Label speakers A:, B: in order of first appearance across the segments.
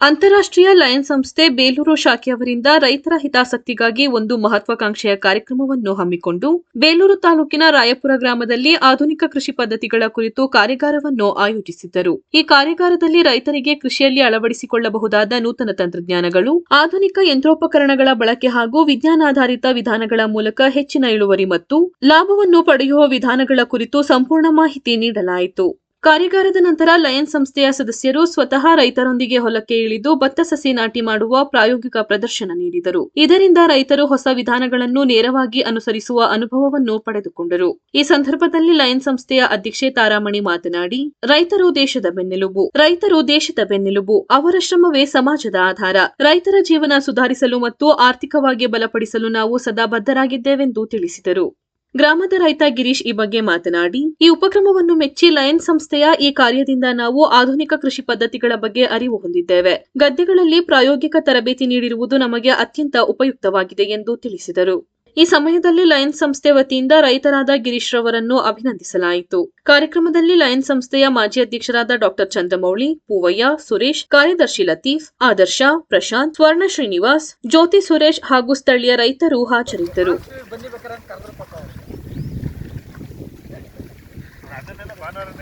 A: ಅಂತಾರಾಷ್ಟ್ರೀಯ ಲಯನ್ ಸಂಸ್ಥೆ ಬೇಲೂರು ಶಾಖೆಯವರಿಂದ ರೈತರ ಹಿತಾಸಕ್ತಿಗಾಗಿ ಒಂದು ಮಹತ್ವಾಕಾಂಕ್ಷೆಯ ಕಾರ್ಯಕ್ರಮವನ್ನು ಹಮ್ಮಿಕೊಂಡು ಬೇಲೂರು ತಾಲೂಕಿನ ರಾಯಪುರ ಗ್ರಾಮದಲ್ಲಿ ಆಧುನಿಕ ಕೃಷಿ ಪದ್ಧತಿಗಳ ಕುರಿತು ಕಾರ್ಯಾಗಾರವನ್ನು ಆಯೋಜಿಸಿದ್ದರು. ಈ ಕಾರ್ಯಾಗಾರದಲ್ಲಿ ರೈತರಿಗೆ ಕೃಷಿಯಲ್ಲಿ ಅಳವಡಿಸಿಕೊಳ್ಳಬಹುದಾದ ನೂತನ ತಂತ್ರಜ್ಞಾನಗಳು, ಆಧುನಿಕ ಯಂತ್ರೋಪಕರಣಗಳ ಬಳಕೆ ಹಾಗೂ ವಿಜ್ಞಾನಾಧಾರಿತ ವಿಧಾನಗಳ ಮೂಲಕ ಹೆಚ್ಚಿನ ಇಳುವರಿ ಮತ್ತು ಲಾಭವನ್ನು ಪಡೆಯುವ ವಿಧಾನಗಳ ಕುರಿತು ಸಂಪೂರ್ಣ ಮಾಹಿತಿ ನೀಡಲಾಯಿತು. ಕಾರ್ಯಾಗಾರದ ನಂತರ ಲಯನ್ ಸಂಸ್ಥೆಯ ಸದಸ್ಯರು ಸ್ವತಃ ರೈತರೊಂದಿಗೆ ಹೊಲಕ್ಕೆ ಇಳಿದು ಭತ್ತ ಸಸಿ ನಾಟಿ ಮಾಡುವ ಪ್ರಾಯೋಗಿಕ ಪ್ರದರ್ಶನ ನೀಡಿದರು. ಇದರಿಂದ ರೈತರು ಹೊಸ ವಿಧಾನಗಳನ್ನು ನೇರವಾಗಿ ಅನುಸರಿಸುವ ಅನುಭವವನ್ನು ಪಡೆದುಕೊಂಡರು. ಈ ಸಂದರ್ಭದಲ್ಲಿ ಲಯನ್ ಸಂಸ್ಥೆಯ ಅಧ್ಯಕ್ಷೆ ತಾರಾಮಣಿ ಮಾತನಾಡಿ, ರೈತರು ದೇಶದ ಬೆನ್ನೆಲುಬು, ರೈತರು ದೇಶದ ಬೆನ್ನೆಲುಬು, ಅವರ ಶ್ರಮವೇ ಸಮಾಜದ ಆಧಾರ. ರೈತರ ಜೀವನ ಸುಧಾರಿಸಲು ಮತ್ತು ಆರ್ಥಿಕವಾಗಿ ಬಲಪಡಿಸಲು ನಾವು ಸದಾ ಬದ್ಧರಾಗಿದ್ದೇವೆಂದು ತಿಳಿಸಿದರು. ಗ್ರಾಮದ ರೈತ ಗಿರೀಶ್ ಈ ಬಗ್ಗೆ ಮಾತನಾಡಿ, ಈ ಉಪಕ್ರಮವನ್ನು ಮೆಚ್ಚಿ ಲಯನ್ ಸಂಸ್ಥೆಯ ಈ ಕಾರ್ಯದಿಂದ ನಾವು ಆಧುನಿಕ ಕೃಷಿ ಪದ್ಧತಿಗಳ ಬಗ್ಗೆ ಅರಿವು ಹೊಂದಿದ್ದೇವೆ. ಗದ್ದೆಗಳಲ್ಲಿ ಪ್ರಾಯೋಗಿಕ ತರಬೇತಿ ನೀಡಿರುವುದು ನಮಗೆ ಅತ್ಯಂತ ಉಪಯುಕ್ತವಾಗಿದೆ ಎಂದು ತಿಳಿಸಿದರು. ಈ ಸಮಯದಲ್ಲಿ ಲಯನ್ ಸಂಸ್ಥೆ ವತಿಯಿಂದ ರೈತರಾದ ಗಿರೀಶ್ ರವರನ್ನು ಅಭಿನಂದಿಸಲಾಯಿತು. ಕಾರ್ಯಕ್ರಮದಲ್ಲಿ ಲಯನ್ ಸಂಸ್ಥೆಯ ಮಾಜಿ ಅಧ್ಯಕ್ಷರಾದ ಡಾಕ್ಟರ್ ಚಂದ್ರಮೌಳಿ, ಪೂವಯ್ಯ, ಸುರೇಶ್, ಕಾರ್ಯದರ್ಶಿ ಲತೀಫ್, ಆದರ್ಶ, ಪ್ರಶಾಂತ್ ಸ್ವರ್ಣ ಶ್ರೀನಿವಾಸ್, ಜ್ಯೋತಿ ಸುರೇಶ್ ಹಾಗೂ ಸ್ಥಳೀಯ ರೈತರು ಹಾಜರಿದ್ದರು.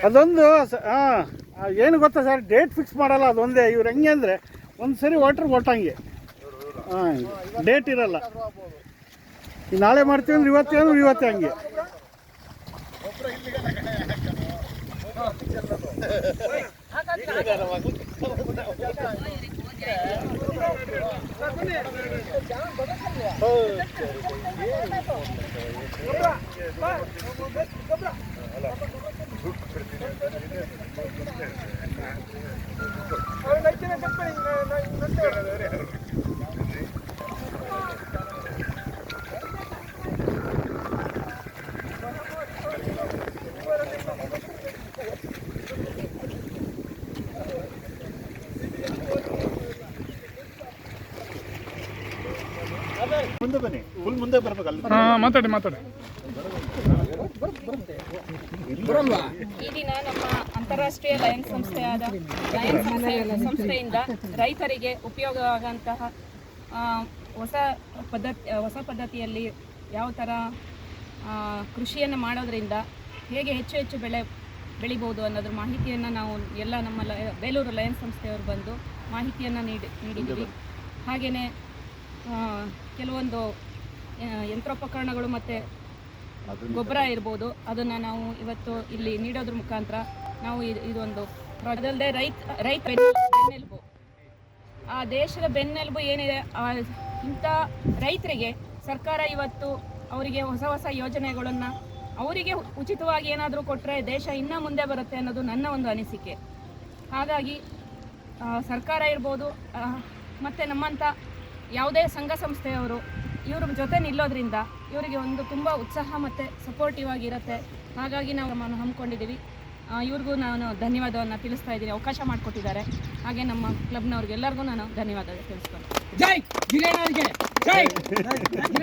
B: ಅದೊಂದು ಏನು ಗೊತ್ತಾ ಸರ್? ಡೇಟ್ ಫಿಕ್ಸ್ ಮಾಡಲ್ಲ ಅದೊಂದೇ. ಇವ್ರು ಹೆಂಗೆ ಅಂದರೆ ಒಂದು ಸರಿ ವಾಟ್ರ್ ಕೊಟ್ಟಂಗೆ ಡೇಟ್ ಇರಲ್ಲ. ನಾಳೆ ಮಾಡ್ತೀವಿ ಅಂದ್ರೆ ಇವತ್ತೇ ಅಂದ್ರೆ ಇವತ್ತೇ ಹಂಗೆ. ಮುಂದೆ ಬನ್ನಿ. ಫುಲ್ ಮುಂದೆ ಬರ್ಬೇಕು ಅಲ್ಲಿ.
C: ಹಾಂ ಮಾತಾಡಿ ಮಾತಾಡಿ.
D: ಈ ದಿನ ನಮ್ಮ ಅಂತಾರಾಷ್ಟ್ರೀಯ ಲಯನ್ಸ್ ಸಂಸ್ಥೆಯಾದ ಲಯನ್ಸ್ ಸಂಸ್ಥೆ ಸಂಸ್ಥೆಯಿಂದ ರೈತರಿಗೆ ಉಪಯೋಗವಾಗಂತಹ ಆ, ಹೊಸ ಪದ್ಧತಿ ಹೊಸ ಪದ್ಧತಿಯಲ್ಲಿ ಯಾವ ಥರ ಆ, ಕೃಷಿಯನ್ನು ಮಾಡೋದ್ರಿಂದ ಹೇಗೆ ಹೆಚ್ಚು ಹೆಚ್ಚು ಬೆಳೆ ಬೆಳಿಬೋದು ಅನ್ನೋದ್ರ ಮಾಹಿತಿಯನ್ನು ನಾವು ಎಲ್ಲ ನಮ್ಮ ಲ ಬೇಲೂರು ಲಯನ್ಸ್ ಸಂಸ್ಥೆಯವರು ಬಂದು ಮಾಹಿತಿಯನ್ನು ನೀಡಿ ನೀಡಿದ್ದೀವಿ. ಹಾಗೆಯೇ ಕೆಲವೊಂದು ಯಂತ್ರೋಪಕರಣಗಳು ಮತ್ತು ಗೊಬ್ಬರ ಇರ್ಬೋದು ಅದನ್ನು ನಾವು ಇವತ್ತು ಇಲ್ಲಿ ನೀಡೋದ್ರ ಮುಖಾಂತರ ನಾವು ಇದು ಇದೊಂದು ಅದಲ್ಲದೆ ರೈತ ರೈತ ಬೆನ್ನೆ- ಬೆನ್ನೆಲುಬು. ಆ ದೇಶದ ಬೆನ್ನೆಲುಬು ಏನಿದೆ ಆ ಇಂಥ ರೈತರಿಗೆ ಸರ್ಕಾರ ಇವತ್ತು ಅವರಿಗೆ ಹೊಸ ಹೊಸ ಯೋಜನೆಗಳನ್ನು ಅವರಿಗೆ ಉಚಿತವಾಗಿ ಏನಾದರೂ ಕೊಟ್ಟರೆ ದೇಶ ಇನ್ನೂ ಮುಂದೆ ಬರುತ್ತೆ ಅನ್ನೋದು ನನ್ನ ಒಂದು ಅನಿಸಿಕೆ. ಹಾಗಾಗಿ ಸರ್ಕಾರ ಇರ್ಬೋದು ಮತ್ತು ನಮ್ಮಂಥ ಯಾವುದೇ ಸಂಘ ಸಂಸ್ಥೆಯವರು ಇವ್ರ ಜೊತೆ ನಿಲ್ಲೋದ್ರಿಂದ ಇವರಿಗೆ ಒಂದು ತುಂಬ ಉತ್ಸಾಹ ಮತ್ತು ಸಪೋರ್ಟಿವ್ ಆಗಿರುತ್ತೆ. ಹಾಗಾಗಿ ನಾವು ನಮ್ಮನ್ನು ಹಮ್ಮಿಕೊಂಡಿದ್ದೀವಿ. ಇವ್ರಿಗೂ ನಾನು ಧನ್ಯವಾದವನ್ನು ತಿಳಿಸ್ತಾ ಇದ್ದೀನಿ. ಅವಕಾಶ ಮಾಡಿಕೊಟ್ಟಿದ್ದಾರೆ. ಹಾಗೆ ನಮ್ಮ ಕ್ಲಬ್ನವ್ರಿಗೆಲ್ಲರಿಗೂ ನಾನು ಧನ್ಯವಾದ ತಿಳಿಸ್ತೀನಿ
E: ಜೈ ಜೈ.